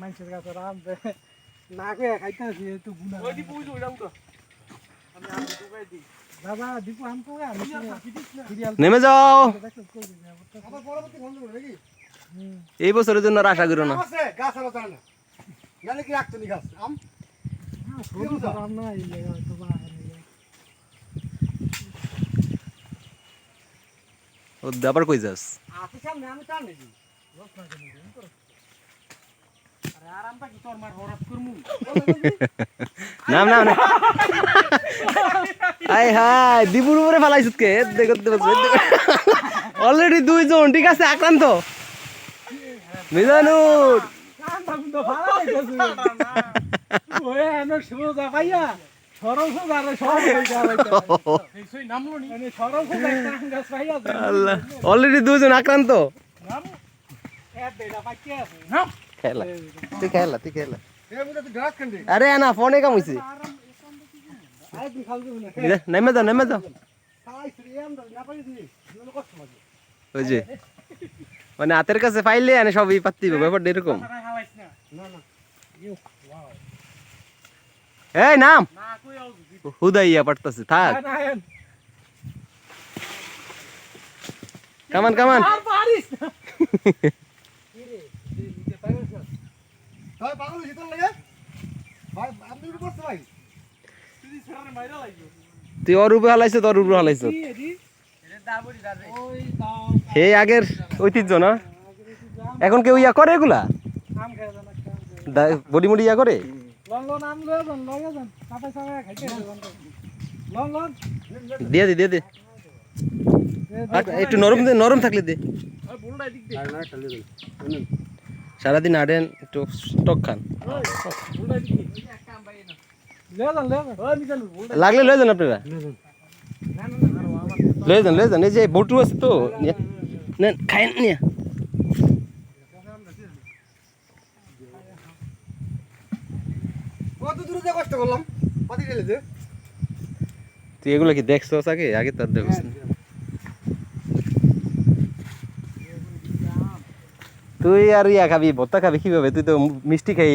মানুষের কাছে রাম দে। না কে খাইতে আছি একটু গুনা ওই দিপু আমি আমি ঢুকাই দিই। বাবা দীপু আম তো নেমে যাও। এই বছরের জন্য আশা করো না। আছে গাছ না। নালে কি রাখতো নি গাছ? আম? না ও কই যাস? সামনে আমি টান নাকি আরে আরামটা কি তোর মার হরাত করমু নাম নাম না আই হাই দিপুর উপরে ফালাইছিস কে দেখো অলরেডি দুইজন ঠিক আছে আক্রান্ত। মিজানুর অলরেডি দুইজন আক্রান্ত নাম? এত দেটা পাইতে আছে নাম খেলা তুই খেলা। তুই খেলা আরে না ফোনে কাম হইছে খাল নেমে যাও নেমে যাও ওই যে মানে হাতের কাছে পাইলে এনে সবই পাত্তি ব্যাপারটা এরকম। না। না এই নাম। না কই আও হুদাইয়া পারতাছে থাক। কামান কামান। আর পারিস না। ভাই পাগল হইছিস লাগে? ভাই আপনি কি করতে ভাই? তুই ছড়ারে মাইরা লাগবে তুই ওর উপরে হালাইছ তোর উপরে হালাইছ। হে আগের ঐতিহ্য না? এখন কেউ ইয়া করে এগুলা? আম খায় না বডি মুডি ইয়া করে দিয়ে দে দিয়ে দে। একটু নরম দে নরম থাকলে দে। সারাদিন আডেন একটু স্টক খান। লাগলে লয়ে যান আপনারা। লয়ে যান লয়ে যান এই যে বটু আছে তো নেন খাইন নিয়ে। কত দূরে যে কষ্ট করলাম? পাতি গেলে যে? তুই এগুলো কি দেখছ আগে? আগে তো আর না। তুই আর ইয়া খাবি ভত্তা খাবি কীভাবে? তুই তো মিষ্টি খাই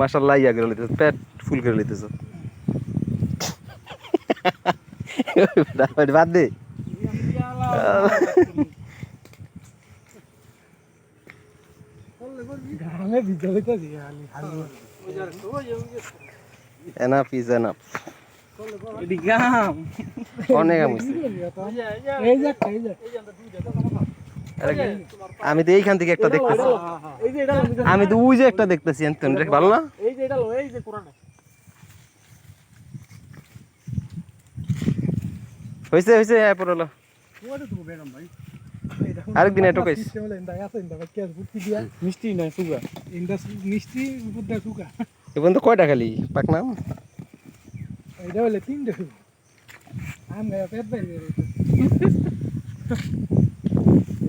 মাসাল্লাহ ইয়া করে লিতেছ পেট ফুল করে লিতেছ বাদ দে। এনাফ ইজ এনাফ অনেক আমি এই যে এই যে। আমি তো এইখান থেকে একটা দেখতেছি। আমি তো ওই যে একটা দেখতেছি ভালো না? হয়েছে হয়েছে বেগম ভাই আরেকদিন মিষ্টি তো কয়টা খালি? পাকনাম? এটা হলে তিনটে আম, পেট বাইরে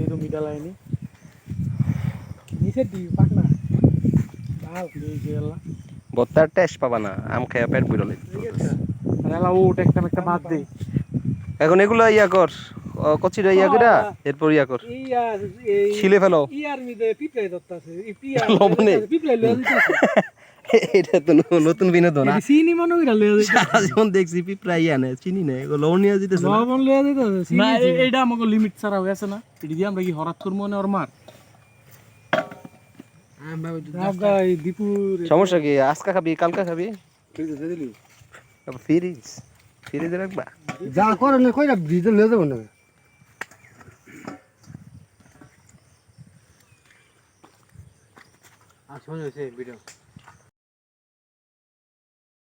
এই তো মিডা লাইনি। নিচে দি পাক না। যে বত্তার টেস্ট পাবা না আম খাইয়া পেট বিরলে আল্লাহ ওট একটা একটা বাদ দে। এখন এগুলো ইয়া কর কচিটা ইয়া কইরা এরপর ইয়া কর। ছিলে ফেলো। ইয়ার মিদে পিপলাই দত্তাছে লবণে। পিপলাই লয়ে দিতাছে এটা তো নতুন বিনোদন চিনি মনে কইরা লয়ে দিতাছে সারা জীবন দেখছি পিঁপড়া ইয়া নেই চিনি নেই এগুলো লবণ নিয়ে দিতেছে না। লবণ দিতাছে না আমাকে লিমিট ছাড়া হয়ে আছে না। এটি দিয়ে আমরা কি হরাত করব না ওর মার? সমস্যা কি? আজকা খাবি কালকা খাবি? ফ্রিজে ফ্রিজ? ফ্রিজে রাখবা? যা করে না কইরা ভিজে লয়ে যাব না। আচ্ছা হয়েছে ভিডিও